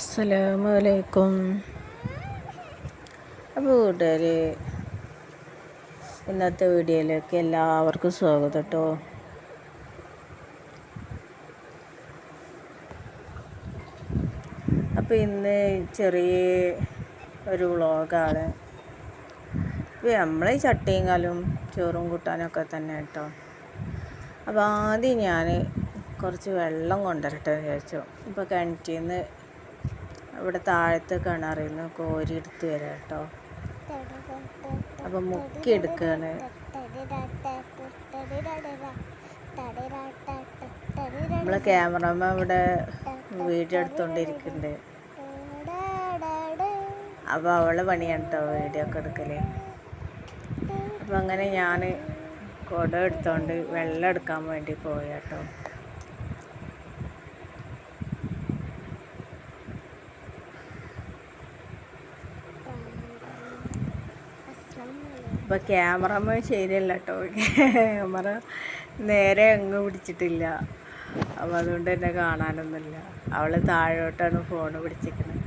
അസ്സലാമലൈക്കും. അപ്പോൾ കൂട്ടുകാർ ഇന്നത്തെ വീഡിയോയിലേക്ക് എല്ലാവർക്കും സ്വാഗതം കേട്ടോ. അപ്പോൾ ഇന്ന് ചെറിയ ഒരു വ്ളോഗാണ്. ഇപ്പോൾ നമ്മളെ ചട്ടിയും കാലും ചോറും കൂട്ടാനൊക്കെ തന്നെ കേട്ടോ. അപ്പോൾ ആദ്യം ഞാൻ കുറച്ച് വെള്ളം കൊണ്ടുവരട്ടെ എന്ന് വിചാരിച്ചു. ഇപ്പോൾ കിണറ്റിൽ നിന്ന് ഇവിടെ താഴത്തെ കിണറിൽ നിന്ന് കോരി എടുത്ത് വരാം കേട്ടോ. അപ്പോൾ മുക്കി എടുക്കുകയാണ് നമ്മളെ ക്യാമറമാൻ ഇവിടെ വീഡിയോ എടുത്തോണ്ടിരിക്കുന്നുണ്ട് അപ്പോൾ അവളെ പണിയാണ് കേട്ടോ വീഡിയോ ഒക്കെ എടുക്കൽ. അപ്പോൾ അങ്ങനെ ഞാൻ കുടം എടുത്തോണ്ട് വെള്ളം എടുക്കാൻ വേണ്ടി പോയി കേട്ടോ അപ്പോൾ ക്യാമറമ്മ ശരിയല്ല കേട്ടോ ക്യാമറ നേരെ അങ്ങ് പിടിച്ചിട്ടില്ല. അപ്പോൾ അതുകൊണ്ട് തന്നെ കാണാനൊന്നുമില്ല. അവൾ താഴോട്ടാണ് ഫോൺ പിടിച്ചിരിക്കുന്നത്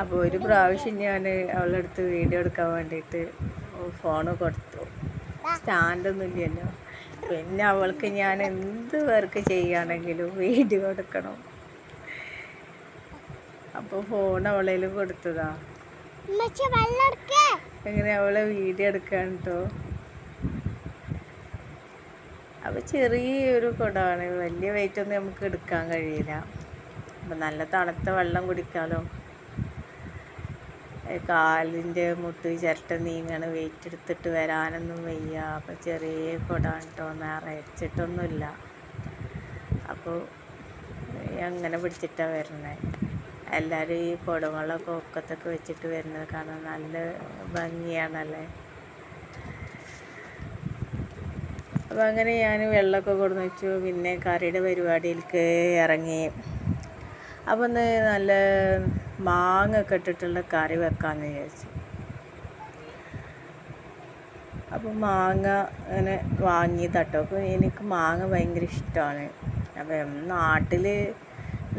അപ്പോൾ ഒരു പ്രാവശ്യം ഞാൻ അവളുടെ അടുത്ത് വീഡിയോ എടുക്കാൻ വേണ്ടിയിട്ട് ഫോൺ കൊടുത്തു. സ്റ്റാൻഡൊന്നും ഇല്ലല്ലോ. പിന്നെ അവൾക്ക് ഞാൻ എന്ത് വർക്ക് ചെയ്യുകയാണെങ്കിലും വീഡിയോ എടുക്കണം. ഫോൺ അവളേലും കൊടുത്തതാ. എങ്ങനെ അവളെ വീഡിയോ എടുക്കാൻ കേട്ടോ അപ്പോൾ ചെറിയൊരു കുടമാണ് വലിയ വെയിറ്റ് ഒന്നും നമുക്ക് എടുക്കാൻ കഴിയില്ല. അപ്പം നല്ല തണുത്ത വെള്ളം കുടിക്കാമല്ലോ കാലിന്റെ മുട്ട് ചിരട്ട നീങ്ങാണ്. വെയിറ്റ് എടുത്തിട്ട് വരാനൊന്നും വയ്യ. അപ്പം ചെറിയ കുടമാണ് കേട്ടോ നിറച്ചിട്ടൊന്നുമില്ല അപ്പോൾ അങ്ങനെ പിടിച്ചിട്ടാണ് വരുന്നത് എല്ലാവരും ഈ കുടങ്ങളൊക്കെ ഒക്കത്തൊക്കെ വെച്ചിട്ട് വരുന്നത് കാരണം നല്ല ഭംഗിയാണല്ലേ? അപ്പോൾ അങ്ങനെ ഞാൻ വെള്ളമൊക്കെ കൊടുന്ന് വെച്ചു. പിന്നെ കറിയുടെ പരിപാടിയിലേക്ക് ഇറങ്ങി. അപ്പോൾ ഒന്ന് നല്ല മാങ്ങ ഒക്കെ ഇട്ടിട്ടുള്ള കറി വെക്കാമെന്ന് വിചാരിച്ചു. അപ്പോൾ മാങ്ങ അങ്ങനെ വാങ്ങി തട്ടോ. എനിക്ക് മാങ്ങ ഭയങ്കര ഇഷ്ടമാണ്. അപ്പം നാട്ടിൽ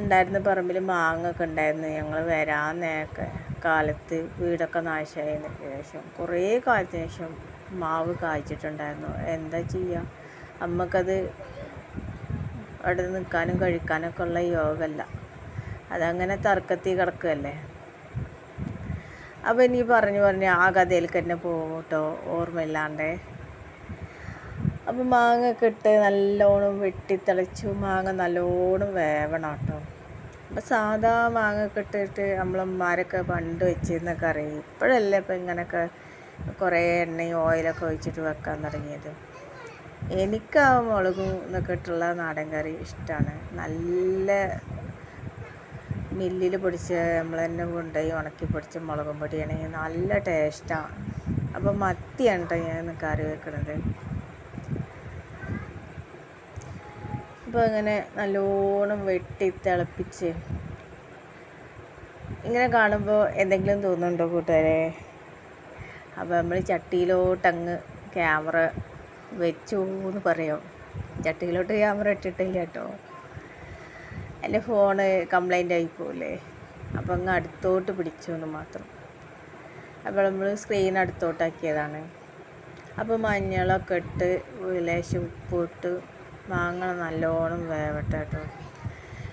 ഉണ്ടായിരുന്ന പറമ്പിൽ മാങ്ങ ഒക്കെ ഉണ്ടായിരുന്നു. ഞങ്ങൾ വരാൻ നേരത്തെ കാലത്ത് വീടൊക്കെ നാശമായതിന് ശേഷം കുറേ കാലത്തിന് ശേഷം മാവ് കായ്ച്ചിട്ടുണ്ടായിരുന്നു. എന്താ ചെയ്യുക അമ്മക്കത് അവിടെ നിൽക്കാനും കഴിക്കാനൊക്കെ ഉള്ള യോഗമല്ല അതങ്ങനെ തർക്കത്തിൽ കിടക്കുകയല്ലേ അപ്പോൾ ഇനി പറഞ്ഞു പറഞ്ഞ് ആ കഥയിലേക്ക് തന്നെ പോകും കേട്ടോ ഓർമ്മയില്ലാണ്ടേ. അപ്പോൾ മാങ്ങ ഒക്കെ ഇട്ട് നല്ലോണം വെട്ടിത്തിളച്ചു. മാങ്ങ നല്ലോണം വേവണം കേട്ടോ അപ്പോൾ സാധാ മാങ്ങ ഒക്കെ ഇട്ടിട്ട് നമ്മളമ്മമാരൊക്കെ പണ്ട് വെച്ചിരുന്ന കറി ഇപ്പോഴല്ലേ ഇപ്പം ഇങ്ങനെയൊക്കെ കുറേ എണ്ണയും ഓയിലൊക്കെ ഒഴിച്ചിട്ട് വെക്കാൻ തുടങ്ങിയത്. എനിക്ക് ആ മുളകും എന്നൊക്കെ ഇട്ടുള്ള നാടൻ കറി ഇഷ്ടമാണ് നല്ല മില്ലിൽ പൊടിച്ച് നമ്മൾ തന്നെ കൊണ്ടുപോയി ഉണക്കി പൊടിച്ച മുളകും പൊടിയാണെങ്കിൽ നല്ല ടേസ്റ്റാണ് അപ്പോൾ മത്തിയാണ് കേട്ടോ ഞാൻ കറി വെക്കുന്നത് അപ്പോൾ ഇങ്ങനെ നല്ലോണം വെട്ടി തിളപ്പിച്ച് ഇങ്ങനെ കാണുമ്പോൾ എന്തെങ്കിലും തോന്നുന്നുണ്ടോ കൂട്ടുകാരെ? അപ്പോൾ നമ്മൾ ചട്ടിയിലോട്ടങ്ങ് ക്യാമറ വെച്ചു എന്ന് പറയും. ചട്ടിയിലോട്ട് ക്യാമറ ഇട്ടിട്ടില്ല കേട്ടോ. എന്റെ ഫോണ് കംപ്ലൈന്റ് ആയിപ്പോലേ അപ്പോൾ അങ്ങ് അടുത്തോട്ട് പിടിച്ചു എന്ന് മാത്രം. അപ്പോൾ നമ്മൾ സ്ക്രീൻ അടുത്തോട്ടാക്കിയതാണ്. അപ്പോൾ മഞ്ഞളൊക്കെ ഇട്ട് ലേശം ഉപ്പിട്ട് മാങ്ങ നല്ലോണം വേവട്ടെ കേട്ടോ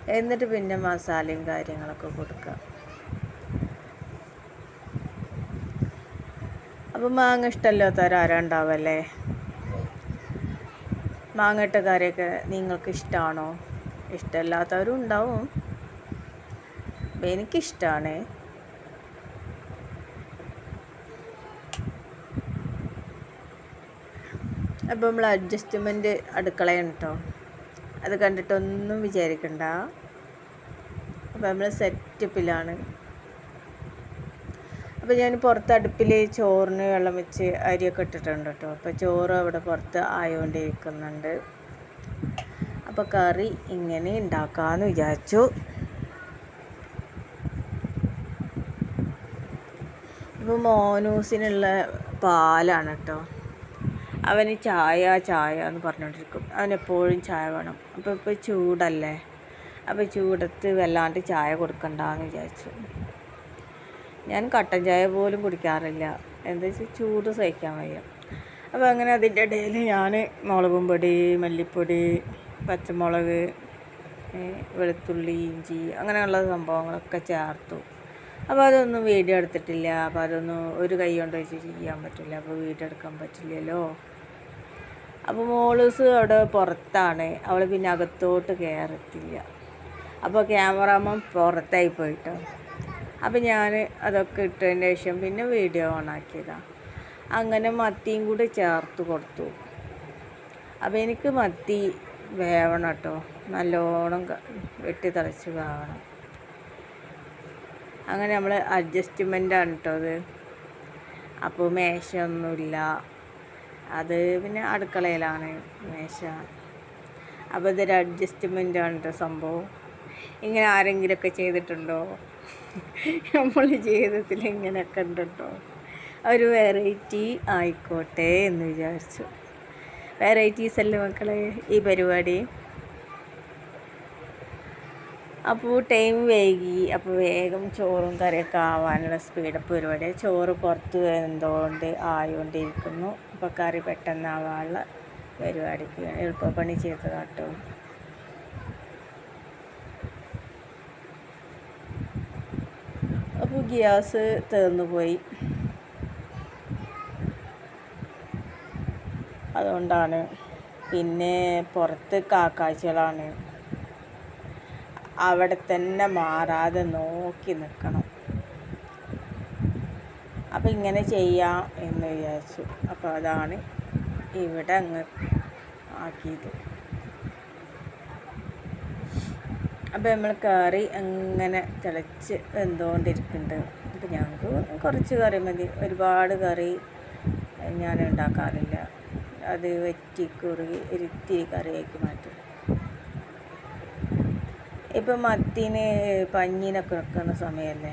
എന്നിട്ട് പിന്നെ മസാലയും കാര്യങ്ങളൊക്കെ കൊടുക്കുക അപ്പോൾ മാങ്ങ ഇഷ്ടമല്ലാത്തവരാരും ഉണ്ടാവല്ലേ ഇട്ട കറിയൊക്കെ നിങ്ങൾക്ക് ഇഷ്ടമാണോ ഇഷ്ടമല്ലാത്തവരും ഉണ്ടാവും എനിക്കിഷ്ടമാണ് അപ്പോൾ നമ്മൾ അഡ്ജസ്റ്റ്മെന്റ് അടുക്കളയാണ് കേട്ടോ അത് കണ്ടിട്ടൊന്നും വിചാരിക്കണ്ട. അപ്പോൾ നമ്മൾ സെറ്റപ്പിലാണ് അപ്പോൾ ഞാൻ പുറത്ത് അടുപ്പിൽ ചോറിന് വെള്ളം വെച്ച് അരിയൊക്കെ ഇട്ടിട്ടുണ്ട് കേട്ടോ അപ്പോൾ ചോറ് അവിടെ പുറത്ത് ആയോണ്ടിരിക്കുന്നുണ്ട്. അപ്പോൾ കറി ഇങ്ങനെ ഉണ്ടാക്കാമെന്ന് വിചാരിച്ചു. ഇപ്പോൾ മോനൂസിനുള്ള പാലാണ് കേട്ടോ അവന് ചായ ചായ എന്ന് പറഞ്ഞുകൊണ്ടിരിക്കും അവനെപ്പോഴും ചായ വേണം. അപ്പോൾ ഇപ്പോൾ ചൂടല്ലേ? അപ്പോൾ ചൂടത്ത് വല്ലാണ്ട് ചായ കൊടുക്കണ്ടെന്ന് വിചാരിച്ചു. ഞാൻ കട്ടൻ ചായ പോലും കുടിക്കാറില്ല. എന്താ വെച്ചാൽ ചൂട് സഹിക്കാൻ വയ്യ. അപ്പോൾ അങ്ങനെ അതിന്റെ ഇടയിൽ ഞാൻ മുളകും പൊടി മല്ലിപ്പൊടി പച്ചമുളക് വെളുത്തുള്ളി ഇഞ്ചി അങ്ങനെയുള്ള സംഭവങ്ങളൊക്കെ ചേർത്തു. അപ്പോൾ അതൊന്നും വീഡിയോ എടുത്തിട്ടില്ല. അപ്പോൾ അതൊന്നും ഒരു കൈ കൊണ്ട് വെച്ച് ചെയ്യാൻ പറ്റില്ല. അപ്പോൾ വീഡിയോ എടുക്കാൻ പറ്റില്ലല്ലോ. അപ്പോൾ മോളൂസ് അവിടെ പുറത്താണ്. അവൾ പിന്നെ അകത്തോട്ട് കയറത്തില്ല അപ്പോൾ ക്യാമറാമാൻ പുറത്തായി പോയിട്ടോ. അപ്പോൾ ഞാൻ അതൊക്കെ ഇട്ടതിന് ശേഷം പിന്നെ വീഡിയോ ഓണാക്കിയതാണ് അങ്ങനെ മത്തിയും കൂടി ചേർത്ത് കൊടുത്തു. അപ്പോൾ എനിക്ക് മത്തി വേവണം കേട്ടോ. നല്ലോണം വെട്ടി തിളച്ച് വേവണം. അങ്ങനെ നമ്മൾ അഡ്ജസ്റ്റ്മെന്റാണ് കേട്ടോ അത്. അപ്പോൾ മേശയൊന്നുമില്ല. അത് പിന്നെ അടുക്കളയിലാണ് മേശ. അപ്പോൾ ഇതൊരു അഡ്ജസ്റ്റ്മെന്റാണ് കേട്ടോ സംഭവം. ഇങ്ങനെ ആരെങ്കിലുമൊക്കെ ചെയ്തിട്ടുണ്ടോ? നമ്മൾ ജീവിതത്തിൽ ഇങ്ങനെയൊക്കെ ഉണ്ടോ ഒരു വെറൈറ്റി ആയിക്കോട്ടെ എന്ന് വിചാരിച്ചു. വെറൈറ്റീസ് അല്ലേ മക്കളെ ഈ പരിപാടി? അപ്പോൾ ടൈം വൈകി. അപ്പോൾ വേഗം ചോറും കറിയൊക്കെ ആവാനുള്ള സ്പീഡപ്പ് പരിപാടി ചോറ് പുറത്ത് എന്തുകൊണ്ട് ആയോണ്ടിരിക്കുന്നു. അപ്പോൾ കറി പെട്ടെന്ന് ആവാനുള്ള പരിപാടിക്ക് എളുപ്പപ്പണി ചെയ്തതാട്ടോ അപ്പോൾ ഗ്യാസ് തീർന്നു പോയി. അതുകൊണ്ടാണ്. പിന്നെ പുറത്ത് കാക്കാഴ്ചകളാണ്. അവിടെ തന്നെ മാറാതെ നോക്കി നിൽക്കണം. അപ്പം ഇങ്ങനെ ചെയ്യാം എന്ന് വിചാരിച്ചു. അപ്പോൾ അതാണ് ഇവിടെ അങ്ങ് ആക്കിയത്. അപ്പോൾ നമ്മൾ കറി അങ്ങനെ തിളച്ച് വെന്തുകൊണ്ടിരിക്കുന്നുണ്ട് അപ്പോൾ ഞങ്ങൾക്ക് കുറച്ച് കറി മതി. ഒരുപാട് കറി ഞാൻ ഉണ്ടാക്കാറില്ല. അത് വെറ്റി ഇരുത്തി കറിയാക്കി മാറ്റും. ഇപ്പം മത്തിന് പഞ്ഞിനൊക്കെ വെക്കുന്ന സമയമല്ലേ?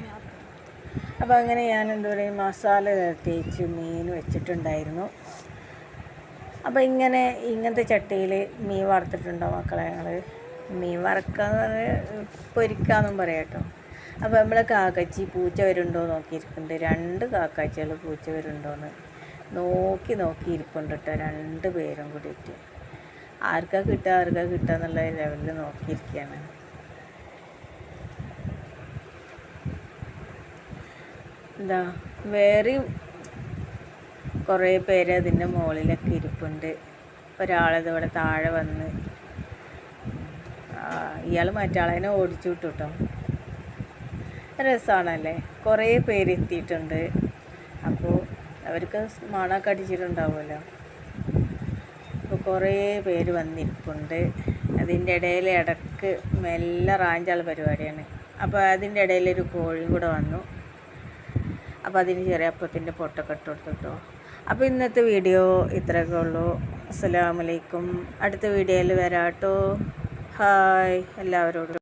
അപ്പോൾ അങ്ങനെ ഞാൻ എന്താ പറയുക മസാല തേച്ച് മീൻ വെച്ചിട്ടുണ്ടായിരുന്നു. അപ്പോൾ ഇങ്ങനെ ഇങ്ങനത്തെ ചട്ടിയിൽ മീൻ വറുത്തിട്ടുണ്ടോ മക്കളെ ഞങ്ങൾ മീൻ വറുക്കാന്ന് പറഞ്ഞാൽ പൊരിക്കാന്നും പറയാം കേട്ടോ. അപ്പോൾ നമ്മൾ കാക്കച്ചി പൂച്ച വരുന്നുണ്ടോ നോക്കിയിരിക്കുന്നുണ്ട് രണ്ട് കാക്കാച്ചികൾ പൂച്ച വരുന്നുണ്ടോയെന്ന് നോക്കി നോക്കി ഇരിപ്പുണ്ട് കേട്ടോ രണ്ട് പേരും കൂടിയിട്ട്. ആർക്കാ കിട്ടുക ആർക്കാ കിട്ടുക എന്നുള്ള ലെവലിൽ നോക്കിയിരിക്കുകയാണ് എന്താ വേറെയും കുറേ പേര് അതിന്റെ മുകളിലൊക്കെ ഇരിപ്പുണ്ട്. ഒരാളത് ഇവിടെ താഴെ വന്ന് ഇയാൾ മറ്റാളതിനെ ഓടിച്ചു വിട്ടു കേട്ടോ രസമാണല്ലേ കുറേ പേര് എത്തിയിട്ടുണ്ട്. അപ്പോൾ അവർക്ക് മണമൊക്കെ അടിച്ചിട്ടുണ്ടാവുമല്ലോ. അപ്പോൾ കുറേ പേര് വന്നിരിപ്പുണ്ട്. അതിന്റെ ഇടയിൽ ഇടയ്ക്ക് മെല്ലെ റാഞ്ചാൾ പരിപാടിയാണ്. അപ്പോൾ അതിന്റെ ഇടയിൽ ഒരു കോഴിയും കൂടെ വന്നു. അപ്പോൾ അതിന് ചെറിയ അപ്പത്തിന്റെ പൊട്ടൊക്കെ ഇട്ട് കൊടുത്തിട്ടോ അപ്പോൾ ഇന്നത്തെ വീഡിയോ ഇത്രയൊക്കെ ഉള്ളൂ. അസ്സലാമലൈക്കും അടുത്ത വീഡിയോയിൽ വരാം കേട്ടോ ഹായ് എല്ലാവരോടും